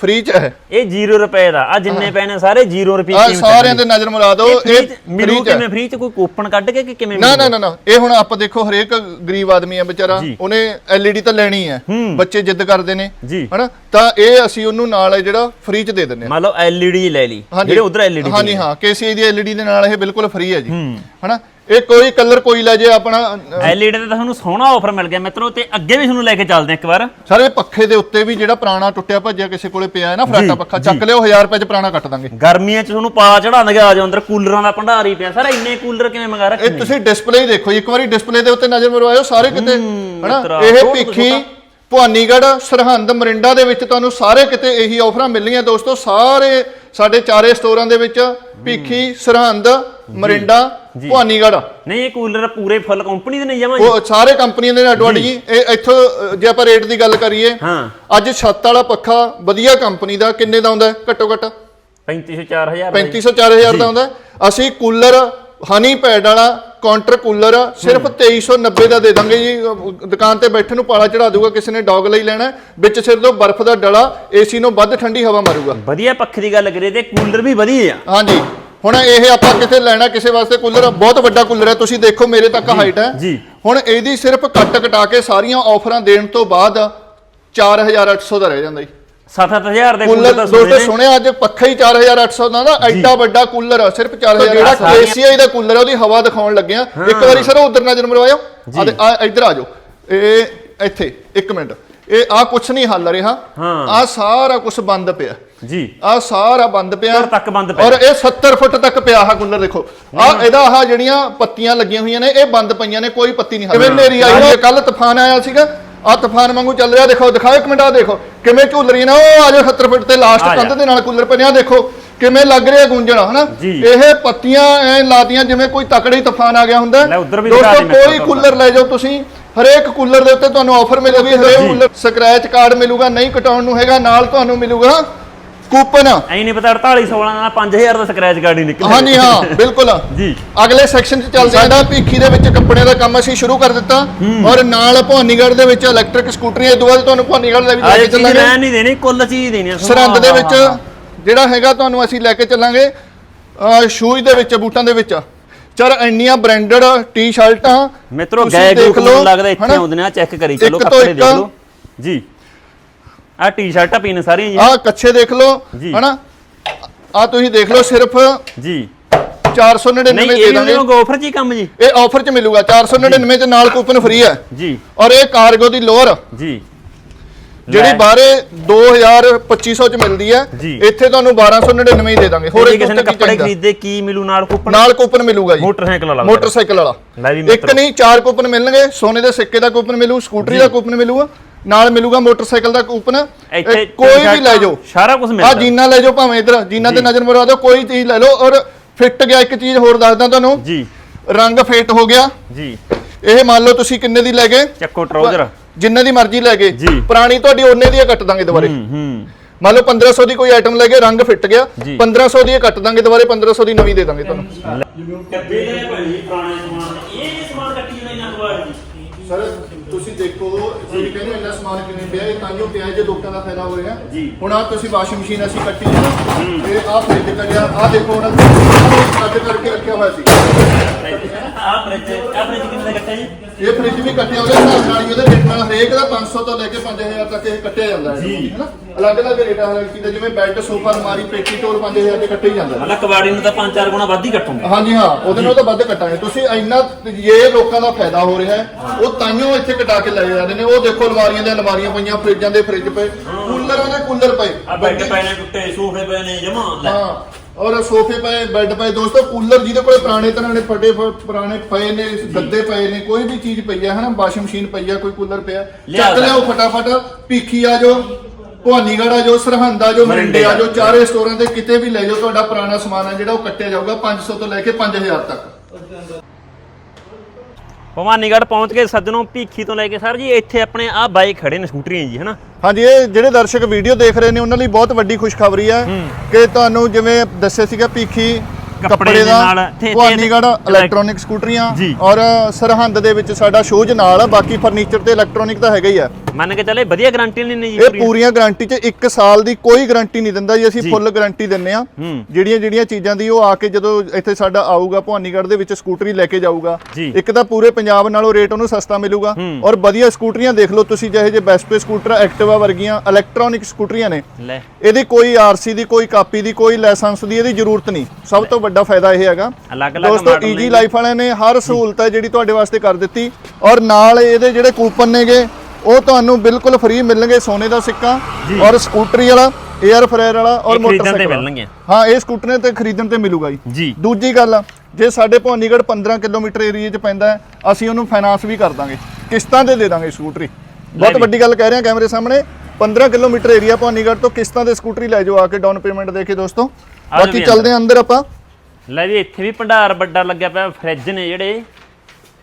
ਫ੍ਰੀ ਚ ਹੈ। ਇਹ 0 ਰੁਪਏ ਦਾ। ਆ ਜਿੰਨੇ ਪਏ ਨੇ ਸਾਰੇ 0 ਰੁਪਏ ਆ ਸਾਰਿਆਂ ਤੇ ਨਜ਼ਰ ਮਰਾ ਦਿਓ ਇਹ ਮਿਲੂ। ਕਿਵੇਂ? ਫ੍ਰੀ ਚ ਕੋਈ ਕੂਪਨ ਕੱਢ ਕੇ ਕਿ ਕਿਵੇਂ ਨਾ ਮਿਲੂ? ਨਾ ਨਾ। ਨਾ ਇਹ ਹੁਣ ਆਪਾਂ ਦੇਖੋ ਹਰੇਕ ਗਰੀਬ ਆਦਮੀ ਆ ਵਿਚਾਰਾ। ਉਹਨੇ ਐਲਈਡੀ ਤਾਂ ਲੈਣੀ ਹੈ। ਬੱਚੇ ਜਿੱਦ ਕਰਦੇ ਨੇ। ਹਨਾ? ਤਾਂ ਇਹ ਅਸੀਂ ਉਹਨੂੰ ਨਾਲ ਹੈ ਜਿਹੜਾ ਫ੍ਰੀ ਚ ਦੇ ਦਿੰਦੇ ਹਾਂ। ਮੰਨ ਲਓ ਐਲਈਡੀ ਲੈ ਲਈ। ਜਿਹੜੇ ਉਧਰ ਐਲਈਡੀ ਹਾਂਜੀ ਹਾਂ। ਕੇਸੀਆਈ ਦੀ ਐਲਈਡੀ ਦੇ ਨਾਲ ਇਹ ਬਿਲਕੁਲ ਫ੍ਰੀ ਹੈ ਜੀ। ਹਨਾ? ਇਹ ਕੋਈ ਕਲਰ ਕੋਈ ਲੈ ਜੇ ਆਪਣਾ ਐਲਈਡੀ ਤੇ ਤੁਹਾਨੂੰ ਸੋਹਣਾ ਆਫਰ ਮਿਲ ਗਿਆ। ਮਿੱਤਰੋ ਤੇ ਅੱਗੇ ਵੀ ਤੁਹਾਨੂੰ ਲੈ ਕੇ ਚੱਲਦੇ ਹਾਂ ਇੱਕ ਵਾਰ। ਸਰ ਇਹ ਪੱਖੇ ਦੇ ਉੱਤੇ ਵੀ ਜਿਹੜਾ ਪੁਰਾਣਾ ਟੁੱਟਿਆ ਭੱਜਿਆ ਕਿਸੇ ਕੋਲੇ ਪਿਆ ਹੈ ਨਾ ਫਰਾਟਾ ਪੱਖਾ ਚੱਕ ਲਿਓ 1000 ਰੁਪਏ ਚ ਪੁਰਾਣਾ ਕੱਟ ਦਾਂਗੇ। ਗਰਮੀਆਂ ਚ ਤੁਹਾਨੂੰ ਪਾ ਚੜਾਉਂਦੇ ਆ ਜਾਓ ਅੰਦਰ ਕੂਲਰਾਂ ਦਾ ਭੰਡਾਰ ਹੀ ਪਿਆ। ਸਰ ਇੰਨੇ ਕੂਲਰ ਕਿਵੇਂ ਮੰਗਾ ਰੱਖੇ ਇਹ ਤੁਸੀਂ ਡਿਸਪਲੇ ਹੀ ਦੇਖੋ ਇੱਕ ਵਾਰੀ ਡਿਸਪਲੇ ਦੇ ਉੱਤੇ ਨਜ਼ਰ ਮਰਵਾਇਓ ਸਾਰੇ ਕਿਤੇ ਹਨਾ? ਇਹ ਭਿੱਖੀ। ਭਵਾਨੀਗੜ੍ਹ ਸਰਹੰਦ ਮਰਿੰਡਾ ਦੇ ਵਿੱਚ ਤੁਹਾਨੂੰ ਸਾਰੇ ਕਿਤੇ ਇਹੀ ਆਫਰਾਂ ਮਿਲਣੀਆਂ ਦੋਸਤੋ। ਸਾਰੇ ਸਾਡੇ ਚਾਰੇ ਸਟੋਰਾਂ ਦੇ ਵਿੱਚ ਭਿੱਖੀ ਸਰਹੰਦ ਮਰਿੰਡਾ ਭਵਾਨੀਗੜ੍ਹ। ਨਹੀਂ ਇਹ ਕੂਲਰ ਪੂਰੇ ਫੁੱਲ ਕੰਪਨੀ ਦੇ ਨਹੀਂ ਜਮਾ ਉਹ ਸਾਰੇ ਕੰਪਨੀਆਂ ਦੇ ਅੱਡੋ ਅੱਡ ਜੀ। ਇਹ ਇੱਥੋਂ ਜੇ ਆਪਾਂ ਰੇਟ ਦੀ ਗੱਲ ਕਰੀਏ ਹਾਂ। ਅੱਜ ਛੱਤ ਵਾਲਾ ਪੱਖਾ ਵਧੀਆ ਕੰਪਨੀ ਦਾ ਕਿੰਨੇ ਦਾ ਆਉਂਦਾ? ਘੱਟੋ ਘੱਟ। 3500 4000 3500 4000 ਦਾ ਆਉਂਦਾ। ਅਸੀਂ ਕੂਲਰ ਹਨੀ ਪੈਡ ਵਾਲਾ ਕਾਊਂਟਰ ਕੂਲਰ ਸਿਰਫ 2390 ਦਾ ਦੇ ਦਾਂਗੇ ਜੀ। ਦੁਕਾਨ ਤੇ ਬੈਠਣ ਨੂੰ ਪਾਲਾ ਚੜਾ ਦੂਗਾ ਕਿਸੇ ਨੇ ਡੌਗ ਲਈ ਲੈਣਾ। ਵਿੱਚ ਸਿਰ ਤੋਂ ਬਰਫ਼ ਦਾ ਡਲਾ ਏਸੀ ਨੂੰ ਵੱਧ ਠੰਡੀ ਹਵਾ ਮਾਰੂਗਾ। ਵਧੀਆ ਪੱਖੇ ਦੀ ਗੱਲ ਕਰੀਏ ਤੇ ਕੂਲਰ ਵੀ ਵਧੀਆ ਆ। ਹਾਂਜੀ। ਹੁਣ ਇਹ ਆਪਾਂ ਕਿਤੇ ਲੈਣਾ ਕਿਸੇ ਵਾਸਤੇ ਕੂਲਰ ਬਹੁਤ ਵੱਡਾ ਕੂਲਰ ਹੈ ਤੁਸੀਂ ਦੇਖੋ ਮੇਰੇ ਤੱਕ ਹਾਈਟ ਹੈ। ਜੀ। ਹੁਣ ਇਹਦੀ ਸਿਰਫ ਕੱਟ ਕਟਾ ਕੇ ਸਾਰੀਆਂ ਆਫਰਾਂ ਦੇਣ ਤੋਂ ਬਾਅਦ 4800 ਦਾ ਰਹਿ ਜਾਂਦਾ ਜੀ। 7-8000 ਦੇ ਕੂਲਰ ਤਾਂ ਦੋਸਤੋ ਸੁਣਿਆ ਅੱਜ ਪੱਖਾ ਹੀ 4800 ਦਾ ਨਾ ਐਡਾ ਵੱਡਾ ਕੂਲਰ ਆ ਸਿਰਫ 4000 ਜਿਹੜਾ ਏਸੀਆਈ ਦਾ ਕੂਲਰ ਆ ਉਹਦੀ ਹਵਾ ਦਿਖਾਉਣ ਲੱਗਿਆ। ਇੱਕ ਵਾਰੀ ਸਰ ਉਧਰ ਨਜ਼ਰ ਮਰਵਾਇਓ। ਆ ਇੱਧਰ ਆ ਜਾਓ। ਇਹ ਇੱਥੇ ਇੱਕ ਮਿੰਟ। ਇਹ ਆ ਕੁਛ ਨਹੀਂ ਹੱਲ ਰਿਹਾ। ਆ ਸਾਰਾ ਕੁਝ ਬੰਦ ਪਿਆ। ਜੀ। ਆ ਸਾਰਾ ਬੰਦ ਪਿਆ। ਉੱਪਰ ਤੱਕ ਬੰਦ ਪਿਆ। ਔਰ ਇਹ 70 ਫੁੱਟ ਤੱਕ ਪਿਆ ਆ ਕੂਲਰ ਦੇਖੋ। ਆ ਇਹਦਾ ਆਹ ਜਿਹੜੀਆਂ ਪੱਤੀਆਂ ਲੱਗੀਆਂ ਹੋਈਆਂ ਨੇ ਇਹ ਬੰਦ ਪਈਆਂ ਨੇ ਕੋਈ ਪੱਤੀ ਨਹੀਂ ਕਿਵੇਂ ਨੇਰੀ ਆਈ ਹੈ। ਕੱਲ ਤੂਫਾਨ ਆਇਆ ਸੀਗਾ। ਆ ਤੂਫਾਨ ਵਾਂਗੂ ਚੱਲ ਰਿਹਾ। ਦੇਖੋ ਦਿਖਾਓ ਇੱਕ ਮਿੰਟ ਆ ਦੇਖੋ। ਕਿਵੇਂ ਝੂਲ ਰਹੀ ਨਾ। ਉਹ ਆ ਜਾਓ 70 ਫੁੱਟ ਤੇ ਲਾਸਟ ਆ ਜਾ। ਕੰਧ ਦੇ ਨਾਲ ਕੂਲਰ ਪਿਆ ਦੇਖੋ ਕਿਵੇਂ ਲੱਗ ਰਿਹਾ ਗੂੰਜਣ ਹਨਾ? ਜੀ। ਇਹ ਪੱਤੀਆਂ ਐ ਲਾਤੀਆਂ ਜਿਵੇਂ ਕੋਈ ਤਕੜੀ ਤੂਫਾਨ ਆ ਗਿਆ ਹੁੰਦਾ। ਦੋਸਤੋ ਕੋਈ ਕੂਲਰ ਲੈ ਜਾਓ ਤੁਸੀਂ। ਹਰੇਕ ਕੂਲਰ ਦੇ ਉੱਤੇ ਤੁਹਾਨੂੰ ਆਫਰ ਮਿਲੇਗੀ। ਹਰੇਕ ਕੂਲਰ ਸਕ੍ਰੈਚ ਕਾਰਡ ਮਿਲੂਗਾ। ਨਹੀਂ ਕਟਾਉਣ ਨੂੰ ਹੈਗਾ ਨਾਲ ਤੁਹਾਨੂੰ ਮਿਲੂਗਾ। ਕੂਪਨ। ਐਂ ਨਹੀਂ ਪਤਾ 48 16 ਨਾਲ 5000 ਦਾ ਸਕ੍ਰੈਚ ਕਾਰਡ ਹੀ ਨਿਕਲਿਆ। ਹਾਂਜੀ ਹਾਂ ਬਿਲਕੁਲ। ਜੀ। ਅਗਲੇ ਸੈਕਸ਼ਨ 'ਚ ਚੱਲਦੇ ਹਾਂ ਭੀਖੀ ਦੇ ਵਿੱਚ ਕੱਪੜਿਆਂ ਦਾ ਕੰਮ ਅਸੀਂ ਸ਼ੁਰੂ ਕਰ ਦਿੱਤਾ। ਔਰ ਨਾਲ ਭਵਾਨੀਗੜ੍ਹ ਦੇ ਵਿੱਚ ਇਲੈਕਟ੍ਰਿਕ ਸਕੂਟਰੀਆਂ ਇਹ ਤੋਂ ਬਾਅਦ ਤੁਹਾਨੂੰ ਭਵਾਨੀਗੜ੍ਹ ਲੈ ਵੀ ਲੈ ਕੇ ਚੱਲਾਂਗੇ। ਮੈਂ ਨਹੀਂ ਦੇਣੀ ਕੁੱਲ ਚੀਜ਼ ਦੇਣੀ ਆ ਸਰਹੰਦ ਦੇ ਵਿੱਚ ਜਿਹੜਾ ਹੈਗਾ ਤੁਹਾਨੂੰ ਅਸੀਂ ਲੈ ਕੇ ਚੱਲਾਂਗੇ। ਸ਼ੂਜ਼ ਦੇ ਵਿੱਚ ਬੂਟਾਂ ਦੇ ਵਿੱਚ। ਚਰ ਇੰਨੀਆਂ ਬ੍ਰਾਂਡਡ ਟੀ-ਸ਼ਰਟਾਂ ਮਿੱਤਰੋ ਨੂੰ ਲੱਗਦਾ ਇੱਥੇ? ਆਉਂਦੇ ਨੇ ਆ ਚੈੱਕ ਕਰੀ ਚਲੋ ਕੱਪੜੇ। ਦੇਖ ਲਓ। ਜੀ। ਆ ਟੀ-ਸ਼ਰਟਾਂ ਪੀਣ ਸਾਰੀਆਂ ਜੀ ਆਹ ਕੱਛੇ ਦੇਖ ਲਓ ਜੀ। ਹਨਾ? ਆ ਤੁਸੀਂ ਦੇਖ ਲਓ ਸਿਰਫ ਜੀ। 499 ਨਹੀਂ ਦੇ ਇਹ ਵੀ ਦਾਂਗੇ ਉਹਨਾਂ ਆਫਰ ਚ ਹੀ ਕੰਮ ਜੀ। ਇਹ ਆਫਰ 'ਚ ਮਿਲੂਗਾ 499 ਚ ਨਾਲ ਕੂਪਨ ਫ੍ਰੀ ਹੈ। ਜੀ। ਔਰ ਇਹ ਕਾਰਗੋ ਦੀ ਲੋਅਰ। ਜੀ। ਜਿਹੜੀ ਲੈ। ਬਾਹਰੇ 2000 2500 ਚ ਮਿਲਦੀ ਹੈ ਜੀ। ਇੱਥੇ ਤੁਹਾਨੂੰ 1299 ਹੀ ਦੇ ਦਾਂਗੇ। ਹੋਰ ਜੇ ਕਿਸੇ ਨੇ ਕੱਪੜੇ ਚਾਹੀਦਾ? ਖਰੀਦੇ ਕੀ ਮਿਲੂ ਨਾਲ ਕੂਪਨ ਨਾਲ ਕੂਪਨ ਮਿਲੂਗਾ ਜੀ। ਮੋਟਰਸਾਈਕਲ ਵਾਲਾ ਮੋਟਰਸਾਈਕਲ ਲੈ ਵਾਲਾ ਵੀ ਇੱਕ ਮਿੱਤਰੋ। ਨਹੀਂ ਚਾਰ ਕੂਪਨ ਮਿਲਣਗੇ। ਸੋਨੇ ਦੇ ਸਿੱਕੇ ਦਾ ਕੂਪਨ ਮਿਲੂ ਸਕੂਟਰੀ ਦਾ ਕੂਪਨ ਮਿਲੂਗਾ। ਨਾਲ ਮਿਲੂਗਾ ਮੋਟਰਸਾਈਕਲ ਦਾ ਕੂਪਨ। ਇੱਥੇ ਕੋਈ ਵੀ ਲੈ ਜਾਓ। ਸਾਰਾ ਕੁਝ ਆ ਮਿਲਦਾ ਜੀਨਾ ਲੈ ਜਾਓ ਭਾਵੇਂ ਇਧਰ ਜੀਨਾ ਤੇ। ਨਜ਼ਰ ਮਰਵਾ ਦਿਓ ਕੋਈ ਚੀਜ਼ ਲੈ ਲਓ। ਔਰ ਫਿੱਟ ਗਿਆ ਇੱਕ ਚੀਜ਼ ਹੋਰ ਦੱਸਦਾ ਤੁਹਾਨੂੰ। ਜੀ। ਰੰਗ ਫੇਟ ਹੋ ਗਿਆ। ਜੀ। ਇਹ ਮੰਨ ਲਓ ਤੁਸੀਂ ਕਿੰਨੇ ਦੀ ਲੈ ਗਏ? ਚੱਕੋ ਟਰਾਊਜ਼ਰ। ਜਿੰਨੇ ਦੀ ਮਰਜ਼ੀ ਲੈ ਗਏ। ਪੁਰਾਣੀ ਤੁਹਾਡੀ ਉਹਨੇ ਦੀ ਕੱਟ ਦਾਂਗੇ ਦੁਬਾਰੇ। ਹੂੰ ਹੂੰ। ਮੰਨ ਲਓ 1500 ਦੀ ਕੋਈ ਆਈਟਮ ਲੈ ਗਏ ਰੰਗ ਫਿੱਟ ਗਿਆ। ਜੀ। 1500 ਦੀ ਇਹ ਕੱਟ ਦਾਂਗੇ ਦੁਬਾਰੇ 1500 ਦੀ ਨਵੀਂ ਦੇ ਦਾਂਗੇ ਤੁਹਾਨੂੰ। ਕੱਦੇ ਦੇ ਭਾਈ ਪੁਰਾਣੇ ਸਮਾਨ। ਇਹ ਵੀ ਸਮਾਨ ਕੱਟੀ ਜਾਂਦਾ ਇਹਨਾਂ ਜੀ। ਸਰ ਤੁਸੀਂ ਦੇਖੋ ਤੁਸੀਂ ਕਹਿੰਦੇ ਇੰਨਾ ਸਮਾਨ ਕਿਵੇਂ ਪਿਆ ਇਹ ਤਾਂ ਜੋ ਪਿਆ ਜੇ ਲੋਕਾਂ ਦਾ ਫਾਇਦਾ ਹੋ। ਰਿਹਾ ਜੀ। ਹੁਣ ਆ ਤੁਸੀਂ ਵਾਸ਼ਿੰਗ ਮਸ਼ੀਨ ਅਸੀਂ ਕੱਟੀ ਹੈ ਨਾ ਇਹ ਆ ਫ੍ਰਿਜ ਕੱਢਿਆ ਆ ਦੇਖੋ ਹੁਣ ਕੱਟ ਕਰਕੇ ਰੱਖਿਆ ਹੋਇਆ ਸੀ। ਆਹ ਫ੍ਰਿਜ ਆਹ ਫ੍ਰਿਜ ਕਿੰਨੇ ਦਾ ਕੱਟਿਆ ਜੀ? ਇਹ ਫ੍ਰਿਜ ਵੀ ਕੱਟਿਆ ਉਹਦੇ ਹਿਸਾਬ ਨਾਲ ਹੀ ਉਹਦੇ ਰੇਟ ਨਾਲ ਹਰੇਕ ਦਾ 500 ਤੋਂ ਲੈ ਕੇ 5000 ਤੱਕ ਇਹ ਕੱਟਿਆ ਜਾਂਦਾ ਹੈ। ਜੀ। ਹੈਨਾ? ਅਲੱਗ-ਅਲੱਗ ਰੇਟ ਆ ਹਰ ਚੀਜ਼ ਦਾ ਜਿਵੇਂ ਬੈੱਡ ਸੋਫਾ ਅਲਮਾਰੀ ਪੇਟੀ ਟੋਰ 5000 ਦੇ ਕੱਟੇ ਹੀ ਜਾਂਦਾ ਹੈ। ਮਤਲਬ ਕਬਾੜੀ ਨੂੰ ਤਾਂ ਪੰਜ ਚਾਰ ਗੁਣਾ ਵੱਧ ਹੀ ਕੱਟੂਗੇ। ਹਾਂਜੀ ਹਾਂ ਉਹਦੇ ਨਾਲ ਤਾਂ ਵੱਧ ਕਟਾਂਗੇ। ਤੁਸੀਂ ਇੰਨਾ ਇਹ ਲੋਕਾਂ ਦਾ ਫਾਇਦਾ ਹੋ ਰਿਹਾ ਹੈ ਉਹ ਤਾਈਓ ਇੱਥੇ ਕਟਾ ਕੇ ਲੈ ਜਾਂਦੇ ਨੇ। ਉਹ ਦੇਖੋ ਅਲਮਾਰੀਆਂ ਦੇ ਅਲਮਾਰੀਆਂ ਪਈਆਂ ਫਰਿੱਜਾਂ ਦੇ ਫਰਿੱਜ ਪਏ। ਕੂਲਰਾਂ ਦੇ ਕੂਲਰ ਪਏ। ਆ ਬੈੱਡ ਪਏ ਨੇ ਟੁੱਟੇ ਸੋਫੇ ਪਏ ਨੇ ਜਮਾ। ਲੈ। ਹਾਂ ਔਰ ਸੋਫੇ ਪਏ ਬੈੱਡ ਪਏ। ਦੋਸਤੋ ਕੂਲਰ ਜਿਹਦੇ ਕੋਲੇ ਪੁਰਾਣੇ ਤਰ੍ਹਾਂ ਦੇ ਫਟੇ ਫ- ਪੁਰਾਣੇ ਪਏ ਨੇ ਗੱਦੇ ਪਏ ਨੇ ਕੋਈ ਵੀ ਚੀਜ਼ ਪਈ ਹੈ ਹਨਾ ਵਾਸ਼ਿੰਗ ਮਸ਼ੀਨ ਪਈ ਹੈ ਕੋਈ ਕੂਲਰ ਪਿਆ। ਲਿਆ ਚੱਕ ਲਿਆਓ ਫਟਾਫਟ ਭੀਖੀ ਆ ਜੋ ਭਵਾਨੀਗੜ੍ਹ ਆ ਜੋ ਸਰਹੰਦ ਆ ਜੋ ਮਰਿੰਡੇ ਆ ਜੋ ਚਾਰੇ ਸਟੋਰਾਂ ਤੇ ਕਿਤੇ ਵੀ ਲੈ ਜਾਓ ਤੁਹਾਡਾ ਪੁਰਾਣਾ ਸਮਾਨ ਹੈ ਜਿਹੜਾ ਉਹ ਕੱਟਿਆ ਜਾਊਗਾ 500 ਤੋਂ ਲੈ ਕੇ 5000 ਤੱਕ। ਭਵਾਨੀਗੜ੍ਹ ਪਹੁੰਚ ਕੇ ਸੱਜਣੋਂ ਭੀਖੀ ਤੋਂ ਲੈ ਕੇ ਸਰ ਜੀ ਇੱਥੇ ਆਪਣੇ ਆ ਬਾਈਕ ਖੜੇ ਨੇ ਸਕੂਟਰੀਆਂ ਜੀ ਹਨਾ? ਹਾਂਜੀ ਇਹ ਜਿਹੜੇ ਦਰਸ਼ਕ ਵੀਡੀਓ ਦੇਖ ਰਹੇ ਨੇ ਉਹਨਾਂ ਲਈ ਬਹੁਤ ਵੱਡੀ ਖੁਸ਼ਖਬਰੀ ਹੈ ਕਿ ਤੁਹਾਨੂੰ ਜਿਵੇਂ ਦੱਸਿਆ ਸੀਗਾ ਭੀਖੀ ਕੱਪੜੇ ਦੇ ਨਾਲ ਭਵਾਨੀਗੜ੍ਹ ਇਲੈਕਟ੍ਰੋਨਿਕ ਸਕੂਟਰੀਆਂ। ਔਰ ਸਰਹੰਦ ਦੇ ਵਿੱਚ ਸਾਡਾ ਸ਼ੋਜ ਨਾਲ ਬਾਕੀ ਫਰਨੀਚਰ ਤੇ ਇਲੈਕਟ੍ਰੋਨਿਕ ਤਾਂ ਹੈਗਾ ਹੀ ਆ। ਮੰਨ ਕੇ ਚੱਲੇ ਵਧੀਆ ਗਾਰੰਟੀ ਨਹੀਂ ਨੇ ਜੀ ਇਹ ਪੂਰੀ? ਪੂਰੀਆਂ ਗਾਰੰਟੀ 'ਚ 1 ਸਾਲ ਦੀ ਕੋਈ ਗਾਰੰਟੀ ਨਹੀਂ ਦਿੰਦਾ ਜੀ ਅਸੀਂ। ਫੁੱਲ ਗਾਰੰਟੀ ਦਿੰਨੇ ਆ। ਜਿਹੜੀਆਂ ਜਿਹੜੀਆਂ ਚੀਜ਼ਾਂ ਦੀ ਉਹ ਆ ਕੇ ਜਦੋਂ ਇੱਥੇ ਸਾਡਾ ਆਊਗਾ ਭਵਾਨੀਗੜ੍ਹ ਦੇ ਵਿੱਚ ਸਕੂਟਰੀ ਲੈ ਕੇ ਜਾਊਗਾ। ਇੱਕ ਤਾਂ ਪੂਰੇ ਪੰਜਾਬ ਨਾਲੋਂ ਰੇਟ ਉਹਨੂੰ ਸਸਤਾ ਮਿਲੂਗਾ। ਔਰ ਵਧੀਆ ਸਕੂਟਰੀਆਂ ਦੇਖ ਲਓ ਤੁਸੀਂ ਜਿਹੇ ਜੇ ਬੈਸਪੇ ਸਕੂਟਰ ਐਕਟਿਵਾ ਵਰਗੀਆਂ ਇਲੈਕਟ੍ਰੋਨਿਕ ਸਕੂਟਰੀਆਂ ਨੇ ਇਹਦੀ ਕੋਈ ਆਰਸੀ ਦੀ ਕੋਈ ਕਾਪੀ ਦੀ ਕੋਈ ਲਾਇਸੈਂਸ ਦੀ ਇਹਦੀ ਜ਼ਰੂਰਤ ਨਹੀਂ ਸਭ ਤੋਂ ਵੱਡਾ ਫਾਇਦਾ ਇਹ ਹੈਗਾ ਦੋਸਤੋ ਈਜੀ। ਲਾਈਫ ਵਾਲਿਆਂ ਨੇ ਹਰ ਸਹੂਲਤ ਹੈ ਜਿਹੜੀ ਤੁਹਾਡੇ ਵਾਸਤੇ ਕਰ ਦਿੱਤੀ ਔਰ ਨਾਲ ਇਹਦੇ ਜਿਹੜੇ ਕੂਪਨ ਨੇਗੇ ਉਹ ਤੁਹਾਨੂੰ ਬਿਲਕੁਲ ਫ੍ਰੀ ਮਿਲਣਗੇ ਸੋਨੇ ਦਾ ਸਿੱਕਾ। ਔਰ ਸਕੂਟਰੀ ਵਾਲਾ 에ਅਰ ਫਰਾਇਰ ਵਾਲਾ ਔਰ ਮੋਟਰਸਾਈਕਲ। ਮਿਲਣਗੇ। ਹਾਂ ਇਹ ਸਕੂਟਰ ਤੇ ਖਰੀਦਣ ਤੇ ਮਿਲੂਗਾ ਜੀ ਦੂਜੀ ਗੱਲ ਆ, ਜੇ ਸਾਡੇ ਭਵਾਨੀਗੜ੍ਹ 15 ਕਿਲੋਮੀਟਰ ਏਰੀਆ 'ਚ ਪੈਂਦਾ ਹੈ ਅਸੀਂ ਉਹਨੂੰ ਫਾਈਨਾਂਸ ਵੀ ਕਰ ਦਾਂਗੇ ਕਿਸ਼ਤਾਂ ਤੇ ਦੇ ਦਾਂਗੇ ਸਕੂਟਰੀ ਬਹੁਤ। ਵੱਡੀ ਗੱਲ ਕਹਿ ਰਹੇ ਹਾਂ ਕੈਮਰੇ ਸਾਹਮਣੇ 15 ਕਿਲੋਮੀਟਰ ਏਰੀਆ ਭਵਾਨੀਗੜ੍ਹ ਤੋਂ ਕਿਸ਼ਤਾਂ ਦੇ ਸਕੂਟਰੀ ਲੈ ਜਾਓ ਆ ਕੇ ਡਾਊਨ ਪੇਮੈਂਟ ਦੇ ਕੇ ਦੋਸਤੋ ਆ ਬਾਕੀ ਚੱਲਦੇ ਹਾਂ ਅੰਦਰ ਆਪਾਂ ਲੈ ਵੀ ਇੱਥੇ ਵੀ ਭੰਡਾਰ ਵੱਡਾ ਲੱਗਿਆ ਪਿਆ ਫ੍ਰਿਜ ਨੇ ਜਿਹੜੇ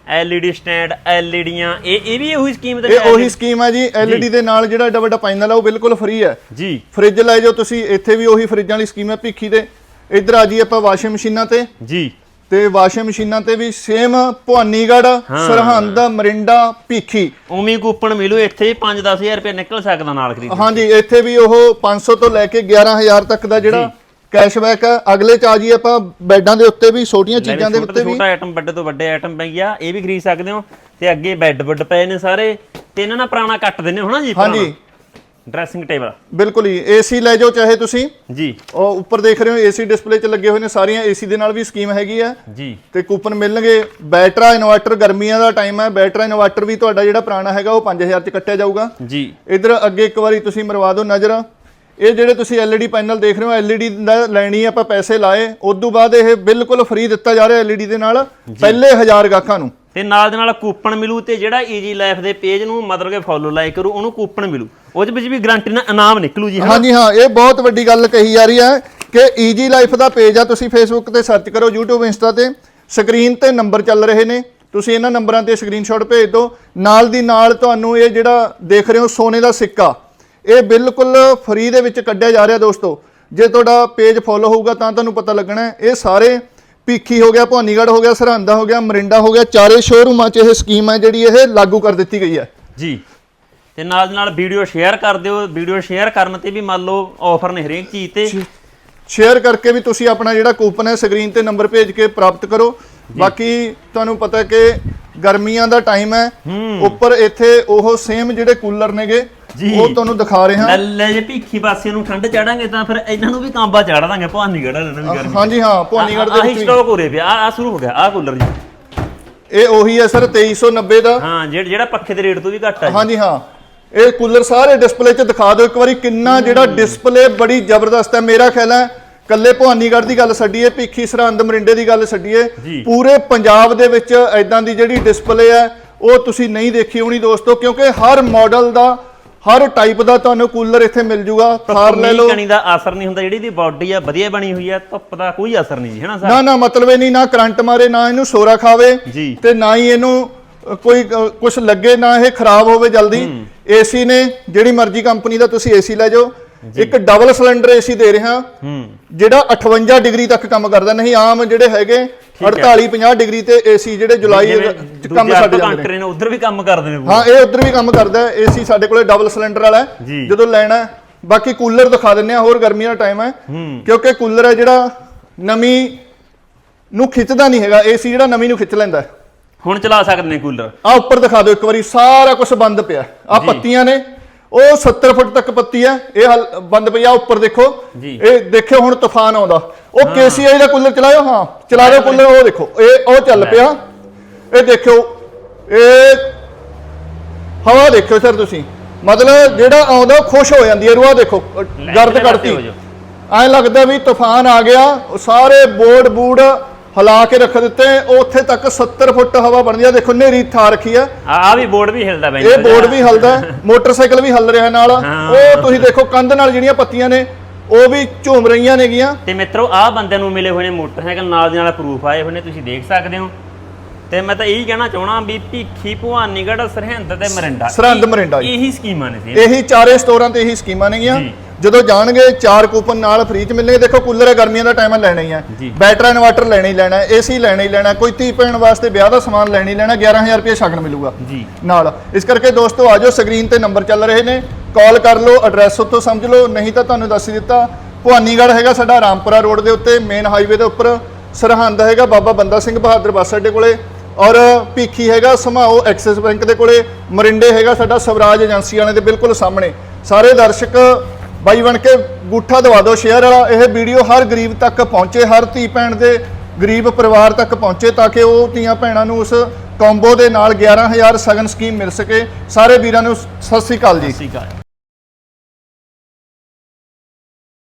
LED ਸਟੈਂਡ ਐਲਈਡੀਆਂ ਇਹ ਇਹ ਵੀ ਉਹੀ ਸਕੀਮ ਤੇ ਇਹ ਉਹੀ? ਸਕੀਮ ਹੈ? ਜੀ LED ਦੇ ਨਾਲ ਜਿਹੜਾ ਏਡਾ ਵੱਡਾ ਪੈਨਲ ਆ ਉਹ ਬਿਲਕੁਲ ਫ੍ਰੀ ਹੈ ਜੀ। ਫ੍ਰਿਜ ਲੈ ਜਾਓ ਤੁਸੀਂ ਇੱਥੇ ਵੀ ਉਹੀ ਫ੍ਰਿਜਾਂ ਵਾਲੀ ਸਕੀਮ ਹੈ ਭਿੱਖੀ ਤੇ ਇੱਧਰ ਆ ਜੀ ਆਪਾਂ ਵਾਸ਼ਿੰਗ ਮਸ਼ੀਨਾਂ ਤੇ। ਜੀ। ਤੇ ਵਾਸ਼ਿੰਗ ਮਸ਼ੀਨਾਂ ਤੇ ਵੀ ਸੇਮ ਭਵਾਨੀਗੜ੍ਹ ਸਰਹੰਦ ਮਰਿੰਡਾ ਭਿੱਖੀ। ਉਮੀ ਕੂਪਨ ਮਿਲੂ ਇੱਥੇ ਵੀ 5-10000 ਰੁਪਏ ਨਿਕਲ ਸਕਦਾ ਨਾਲ ਖਰੀਦ ਹਾਂਜੀ ਇੱਥੇ ਵੀ ਉਹ 500 ਤੋਂ ਲੈ ਕੇ 11000 ਤੱਕ ਦਾ ਜਿਹੜਾ ਕੈਸ਼ਬੈਕ ਅਗਲੇ ਚ ਆ ਜੀ ਆਪਾਂ ਬੈੱਡਾਂ ਦੇ ਉੱਤੇ ਵੀ ਛੋਟੀਆਂ ਚੀਜ਼ਾਂ ਦੇ ਉੱਤੇ ਵੀ। ਛੋਟਾ ਆਈਟਮ ਵੱਡੇ ਤੋਂ ਵੱਡੇ ਆਈਟਮ ਪਈ ਆ ਇਹ ਵੀ ਖਰੀਦ ਸਕਦੇ ਹੋ। ਤੇ ਅੱਗੇ ਬੈੱਡ ਬੁੱਡ ਪਏ ਨੇ ਸਾਰੇ ਤੇ ਇਹਨਾਂ ਨਾਲ ਪੁਰਾਣਾ ਕੱਟ ਦਿੰਨੇ ਹੋ ਨਾ ਜੀ ਹਾਂਜੀ। ਡਰੈਸਿੰਗ ਟੇਬਲ ਬਿਲਕੁਲ ਹੀ ਏਸੀ ਲੈ ਜਾਓ ਚਾਹੇ ਤੁਸੀਂ। ਜੀ। ਉਹ ਉੱਪਰ ਦੇਖ ਰਹੇ ਹੋ ਏਸੀ ਡਿਸਪਲੇ 'ਚ ਲੱਗੇ ਹੋਏ ਨੇ ਸਾਰੀਆਂ ਏਸੀ ਦੇ ਨਾਲ ਵੀ ਸਕੀਮ ਹੈਗੀ ਆ। ਜੀ। ਤੇ ਕੂਪਨ ਮਿਲਣਗੇ। ਬੈਟਰਾ ਇਨਵਰਟਰ ਗਰਮੀਆਂ ਦਾ ਟਾਈਮ ਹੈ ਬੈਟਰਾ ਇਨਵਰਟਰ ਵੀ ਤੁਹਾਡਾ ਜਿਹੜਾ ਪੁਰਾਣਾ ਹੈਗਾ ਉਹ 5000 ਚ ਕੱਟਿਆ ਜਾਊਗਾ। ਜੀ। ਇਧਰ ਅੱਗੇ ਇੱਕ ਵਾਰੀ ਤੁਸੀਂ ਮਰਵਾ ਦਿਓ ਨਜ਼ਰ। ਇਹ ਜਿਹੜੇ ਤੁਸੀਂ LED ਪੈਨਲ ਦੇਖ ਰਹੇ ਹੋ LED ਦਾ ਲੈਣੀ ਆਪਾਂ ਪੈਸੇ ਲਾਏ ਉਸ ਤੋਂ ਬਾਅਦ ਇਹ ਬਿਲਕੁਲ ਫ੍ਰੀ ਦਿੱਤਾ ਜਾ ਰਿਹਾ LED ਦੇ ਨਾਲ ਪਹਿਲੇ 1000 ਗਾਹਕਾਂ ਨੂੰ। ਤੇ ਨਾਲ ਦੇ ਨਾਲ ਕੂਪਨ ਮਿਲੂ ਤੇ ਜਿਹੜਾ ਈਜੀ ਲਾਈਫ ਦੇ ਪੇਜ ਨੂੰ ਮਤਲਬ ਕਿ ਫੋਲੋ ਲਾਈਕ ਕਰੂ ਉਹਨੂੰ ਕੂਪਨ ਮਿਲੂ। ਉਹਦੇ ਵਿੱਚ ਵੀ ਗਾਰੰਟੀ ਨਾਲ ਇਨਾਮ ਨਿਕਲੂ ਜੀ ਹਾਂਜੀ ਹਾਂ ਇਹ ਬਹੁਤ ਵੱਡੀ ਗੱਲ ਕਹੀ ਜਾ ਰਹੀ ਹੈ ਕਿ ਈਜੀ ਲਾਈਫ ਦਾ ਪੇਜ ਆ ਤੁਸੀਂ ਫੇਸਬੁੱਕ ਤੇ ਸਰਚ ਕਰੋ YouTube ਇੰਸਟਾ ਤੇ ਸਕਰੀਨ ਤੇ ਨੰਬਰ ਚੱਲ ਰਹੇ ਨੇ। ਤੁਸੀਂ ਇਹਨਾਂ ਨੰਬਰਾਂ ਤੇ ਸਕਰੀਨਸ਼ਾਟ ਭੇਜ ਦਿਓ। ਨਾਲ ਦੀ ਨਾਲ ਤੁਹਾਨੂੰ ਇਹ ਜਿਹੜਾ ਦੇਖ ਰਹੇ ਹੋ ਸੋਨੇ ਦਾ ਸਿੱਕਾ। ਇਹ ਬਿਲਕੁਲ ਫ੍ਰੀ ਦੇ ਵਿੱਚ ਕੱਢਿਆ ਜਾ ਰਿਹਾ ਦੋਸਤੋ। ਜੇ ਤੁਹਾਡਾ ਪੇਜ ਫੋਲੋ ਹੋਊਗਾ ਤਾਂ ਤੁਹਾਨੂੰ ਪਤਾ ਲੱਗਣਾ। ਇਹ ਸਾਰੇ ਭੀਖੀ ਹੋ ਗਿਆ ਭਵਾਨੀਗੜ੍ਹ ਹੋ ਗਿਆ ਸਰਹੰਦਾ ਹੋ ਗਿਆ ਮਰਿੰਡਾ ਹੋ ਗਿਆ ਚਾਰੇ ਸ਼ੋਰੂਮਾਂ 'ਚ ਇਹ ਸਕੀਮ ਹੈ ਜਿਹੜੀ ਇਹ ਲਾਗੂ ਕਰ ਦਿੱਤੀ ਗਈ ਹੈ। ਜੀ। ਤੇ ਨਾਲ ਨਾਲ ਵੀਡੀਓ ਸ਼ੇਅਰ ਕਰ ਦਿਓ। ਵੀਡੀਓ ਸ਼ੇਅਰ ਕਰਨ ਤੇ ਵੀ ਮੰਨ ਲਓ ਆਫਰ ਨੇ ਹਰੇਕ ਚੀਜ਼ ਤੇ। ਸ਼ੇਅਰ ਕਰਕੇ ਵੀ ਤੁਸੀਂ ਆਪਣਾ ਜਿਹੜਾ ਕੂਪਨ ਹੈ ਸਕਰੀਨ ਤੇ ਨੰਬਰ ਭੇਜ ਕੇ ਪ੍ਰਾਪਤ ਕਰੋ। ਬਾਕੀ ਤੁਹਾਨੂੰ ਪਤਾ ਹੈ ਕਿ ਗਰਮੀਆਂ ਦਾ ਟਾਈਮ ਹੈ। ਉੱਪਰ ਇੱਥੇ ਉਹ ਸੇਮ ਜਿਹੜੇ ਕੂਲਰ ਨੇਗੇ ਜੀ। ਉਹ ਤੁਹਾਨੂੰ ਦਿਖਾ ਰਹੇ। ਹਾਂ ਲੈ ਜੇ ਭੀਖੀ ਵਾਸੀਆਂ ਨੂੰ ਠੰਡ ਚੜਾਂਗੇ ਤਾਂ ਫਿਰ ਇਹਨਾਂ ਨੂੰ ਵੀ ਕਾਂਬਾ ਚੜ ਦਾਂਗੇ ਭਵਾਨੀਗੜ੍ਹ ਵਾਲਿਆਂ ਨੂੰ ਵੀ ਗਰਮੀ ਹਾਂਜੀ ਹਾਂ ਭਵਾਨੀਗੜ੍ਹ ਦੇ ਆਹੀ ਵਿੱਚ ਵੀ। ਸਟਾਕ ਹੋ ਰਿਹਾ ਪਿਆ ਆ ਸ਼ੁਰੂ ਹੋ ਗਿਆ ਆ ਕੂਲਰ ਜੀ। ਇਹ ਉਹੀ ਹੈ ਸਰ 2390 ਦਾ। ਹਾਂ ਜਿਹੜਾ ਜਿਹੜਾ ਪੱਖੇ ਦੇ ਰੇਟ ਤੋਂ ਵੀ ਘੱਟ ਆ ਹਾਂਜੀ ਹਾਂ। ਇਹ ਕੂਲਰ ਸਾਰੇ ਡਿਸਪਲੇ 'ਚ ਦਿਖਾ ਦਿਓ ਇੱਕ ਵਾਰੀ ਕਿੰਨਾ ਜਿਹੜਾ ਡਿਸਪਲੇ ਬੜੀ ਜ਼ਬਰਦਸਤ ਹੈ। ਮੇਰਾ ਖਿਆਲ ਹੈ ਕੱਲੇ ਭਵਾਨੀਗੜ੍ਹ ਦੀ ਗੱਲ ਛੱਡੀਏ ਭੀਖੀ ਸਰਹੰਦ ਮਰਿੰਡੇ ਦੀ ਗੱਲ ਛੱਡੀਏ। ਪੂਰੇ ਪੰਜਾਬ ਦੇ ਵਿੱਚ ਐਦਾਂ ਦੀ ਜਿਹੜੀ ਡਿਸਪਲੇ ਹੈ ਉਹ ਤੁਸੀਂ ਨਹੀਂ ਦੇਖੀ ਹੋਣੀ ਦੋਸਤੋ ਕਿਉਂਕਿ ਹਰ ਮਾਡਲ ਦਾ ਹਰ ਟਾਈਪ ਦਾ ਤੁਹਾਨੂੰ ਕੂਲਰ ਇੱਥੇ ਮਿਲ ਜੂਗਾ ਥਾਰ ਲੈ ਲਓ। ਕਣੀ ਦਾ ਅਸਰ ਨਹੀਂ ਹੁੰਦਾ ਜਿਹੜੀ ਦੀ ਬਾਡੀ ਆ ਵਧੀਆ ਬਣੀ ਹੋਈ ਆ ਧੁੱਪ ਦਾ ਕੋਈ ਅਸਰ ਨਹੀਂ ਜੀ ਹਨਾ ਸਰ ਨਾ ਨਾ ਮਤਲਬ ਇਹ ਨਹੀਂ ਨਾ ਕਰੰਟ ਮਾਰੇ ਨਾ ਇਹਨੂੰ ਸੋਰਾ ਖਾਵੇ। ਤੇ ਨਾ ਹੀ ਇਹਨੂੰ ਕੋਈ ਕੁਝ ਲੱਗੇ ਨਾ ਇਹ ਖਰਾਬ ਹੋਵੇ ਜਲਦੀ। ਏਸੀ ਨੇ ਜਿਹੜੀ ਮਰਜ਼ੀ ਕੰਪਨੀ ਦਾ ਤੁਸੀਂ ਏਸੀ ਲੈ ਜਾਓ ਇੱਕ ਡਬਲ ਸਿਲੰਡਰ ਏਸੀ ਦੇ ਰਿਹਾ ਹੂੰ। ਜਿਹੜਾ 58 ਡਿਗਰੀ ਤੱਕ ਕੰਮ ਕਰਦਾ। ਨਹੀਂ ਆਮ ਜਿਹੜੇ ਹੈਗੇ 48 50 ਡਿਗਰੀ ਤੇ ਏਸੀ ਜਿਹੜੇ ਜੁਲਾਈ ਚ ਕੰਮ ਛੱਡ ਜਾਂਦੇ ਨੇ। ਉਧਰ ਵੀ ਕੰਮ ਕਰਦੇ ਨੇ ਹਾਂ ਇਹ ਉਧਰ ਵੀ ਕੰਮ ਕਰਦਾ ਏਸੀ ਸਾਡੇ ਕੋਲੇ ਡਬਲ ਸਿਲੰਡਰ ਵਾਲਾ। ਜਦੋਂ ਲੈਣਾ ਬਾਕੀ ਕੂਲਰ ਦਿਖਾ ਦਿੰਨੇ ਆ ਹੋਰ ਗਰਮੀ ਦਾ ਟਾਈਮ ਹੈ। ਕਿਉਂਕਿ ਕੂਲਰ ਹੈ ਜਿਹੜਾ ਨਮੀ ਨੂੰ ਖਿੱਚਦਾ ਨਹੀਂ ਹੈਗਾ। ਏਸੀ ਜਿਹੜਾ ਨਮੀ ਨੂੰ ਖਿੱਚ ਲੈਂਦਾ ਹੁਣ ਚਲਾ ਸਕਦੇ ਨੇ ਕੂਲਰ। ਆ ਉੱਪਰ ਦਿਖਾ ਦਿਓ ਇੱਕ ਵਾਰੀ ਸਾਰਾ ਕੁਝ ਬੰਦ ਪਿਆ। ਆ। ਪੱਤੀਆਂ ਨੇ ਉਹ 70 ਫੁੱਟ ਤੱਕ ਪੱਤੀ ਹੈ ਇਹ ਬੰਦ ਪਈ ਆ ਉੱਪਰ ਦੇਖੋ। ਇਹ ਦੇਖਿਓ ਹੁਣ ਤੂਫਾਨ ਆਉਂਦਾ। ਉਹ KCI ਦਾ ਕੂਲਰ ਚਲਾਇਓ ਹਾਂ। ਚਲਾ ਦਿਓ ਕੂਲਰ ਉਹ ਦੇਖੋ। ਇਹ ਉਹ ਚੱਲ ਪਿਆ। ਇਹ ਦੇਖਿਓ। ਇਹ ਹਵਾ ਦੇਖਿਓ ਸਰ ਤੁਸੀਂ। ਮਤਲਬ ਜਿਹੜਾ ਆਉਂਦਾ ਖੁਸ਼ ਹੋ ਜਾਂਦੀ ਹੈ। ਰੂਹ ਦੇਖੋ ਗਰਦ ਕੱਢਤੀ। ਐਂ ਲੱਗਦਾ ਵੀ ਤੂਫਾਨ ਆ ਗਿਆ। ਸਾਰੇ ਬੋਰਡ ਬੂਡ ਹਿਲਾ ਕੇ ਰੱਖ ਦਿੱਤੇ ਉਹ ਉੱਥੇ ਤੱਕ 70 ਫੁੱਟ ਹਵਾ ਬਣਦੀ ਆ। ਦੇਖੋ ਨੇਰੀ ਥਾ ਰੱਖੀ ਆ। ਆ ਵੀ ਬੋਰਡ ਵੀ ਹਿਲਦਾ ਬੈਂਚ ਇਹ ਬੋਰਡ ਵੀ ਹਲਦਾ ਮੋਟਰਸਾਈਕਲ ਵੀ ਹਲ ਰਿਹਾ ਨਾਲ। ਉਹ ਤੁਸੀਂ ਦੇਖੋ ਕੰਧ ਨਾਲ ਜਿਹੜੀਆਂ ਪੱਤੀਆਂ ਨੇ ਉਹ ਵੀ ਝੂਮ ਰਹੀਆਂ ਨੇਗੀਆਂ। ਤੇ ਮਿੱਤਰੋ ਆਹ ਬੰਦਿਆਂ ਨੂੰ ਮਿਲੇ ਹੋਏ ਨੇ ਮੋਟਰਸਾਈਕਲ ਨਾਲ ਦੀ ਨਾਲ ਪ੍ਰੂਫ ਆਏ ਹੋਏ ਨੇ ਤੁਸੀਂ ਦੇਖ ਸਕਦੇ ਹੋ। ਤੇ ਮੈਂ ਤਾਂ ਇਹੀ ਕਹਿਣਾ ਚਾਹਣਾ ਵੀ ਭੀਖੀ ਭਵਾਨੀਗੜ੍ਹ ਸਰਹੰਦ ਤੇ ਮਰਿੰਡਾ। ਸਰਹੰਦ ਮਰਿੰਡਾ। ਇਹੀ ਸਕੀਮਾਂ ਨੇ ਜੀ। ਇਹੀ ਚਾਰੇ ਸਟੋਰਾਂ ਤੇ ਇਹੀ ਸਕੀਮਾਂ ਨੇਗੀਆਂ। ਜੀ। ਜਦੋਂ ਜਾਣਗੇ ਚਾਰ ਕੂਪਨ ਨਾਲ ਫ੍ਰੀ ਚ ਮਿਲਣਗੇ ਦੇਖੋ ਕੂਲਰ ਹੈ ਗਰਮੀਆਂ ਦਾ ਟਾਈਮ ਹੈ ਲੈਣਾ ਹੀ ਹੈ। ਬੈਟਰੀ ਇਨਵਰਟਰ ਲੈਣਾ ਹੀ ਲੈਣਾ ਏਸੀ ਲੈਣਾ ਹੀ ਲੈਣਾ ਕੋਈ ਧੀ ਭੈਣ ਵਾਸਤੇ ਵਿਆਹ ਦਾ ਸਮਾਨ ਲੈਣਾ ਹੀ ਲੈਣਾ 11000 ਰੁਪਏ ਸ਼ਗਨ ਮਿਲੂਗਾ ਜੀ। ਨਾਲ। ਇਸ ਕਰਕੇ ਦੋਸਤੋ ਆਜੋ ਸਕਰੀਨ ਤੇ ਨੰਬਰ ਚੱਲ ਰਹੇ ਨੇ ਕਾਲ ਕਰ ਲਓ ਐਡਰੈਸ ਉੱਥੋਂ ਸਮਝ ਲਓ ਨਹੀਂ ਤਾਂ ਤੁਹਾਨੂੰ ਦੱਸ ਹੀ ਦਿੱਤਾ ਭਵਾਨੀਗੜ੍ਹ ਹੈਗਾ ਸਾਡਾ ਰਾਮਪੁਰਾ ਰੋਡ ਦੇ ਉੱਤੇ ਮੇਨ ਹਾਈਵੇ ਦੇ ਉੱਪਰ ਸਰਹੰਦ ਹੈਗਾ ਬਾਬਾ ਬੰਦਾ ਸਿੰਘ ਬਹਾਦਰ ਬੱਸ ਅੱਡੇ ਕੋਲੇ ਔਰ ਭੀਖੀ ਹੈਗਾ ਸਮਾਓ ਐਕਸਿਸ ਬੈਂਕ ਦੇ ਕੋਲੇ ਮਰਿੰਡੇ ਹੈਗਾ ਸਾਡਾ ਸਵਰਾਜ ਏਜੰਸੀ ਵਾਲੇ ਦੇ ਬਿਲਕੁਲ ਸਾਹਮਣੇ। ਸਾਰੇ ਦਰਸ਼ਕ ਬਾਈ ਬਣ ਕੇ ਬੂਠਾ ਦਵਾ ਦਿਓ ਸ਼ੇਅਰ ਵਾਲਾ। ਇਹ ਵੀਡੀਓ ਹਰ ਗਰੀਬ ਤੱਕ ਪਹੁੰਚੇ, ਹਰ ਧੀ ਭੈਣ ਦੇ ਗਰੀਬ ਪਰਿਵਾਰ ਤੱਕ ਪਹੁੰਚੇ ਤਾਂ ਕਿ ਉਹ ਧੀਆਂ ਭੈਣਾਂ ਨੂੰ ਉਸ ਕੰਬੋ ਦੇ ਨਾਲ 11000 ਸਗਨ ਸਕੀਮ ਮਿਲ ਸਕੇ। ਸਾਰੇ ਵੀਰਾਂ ਨੂੰ ਸਤਿ ਸ੍ਰੀ ਅਕਾਲ ਜੀ। ਸਤਿ ਸ਼੍ਰੀ ਅਕਾਲ।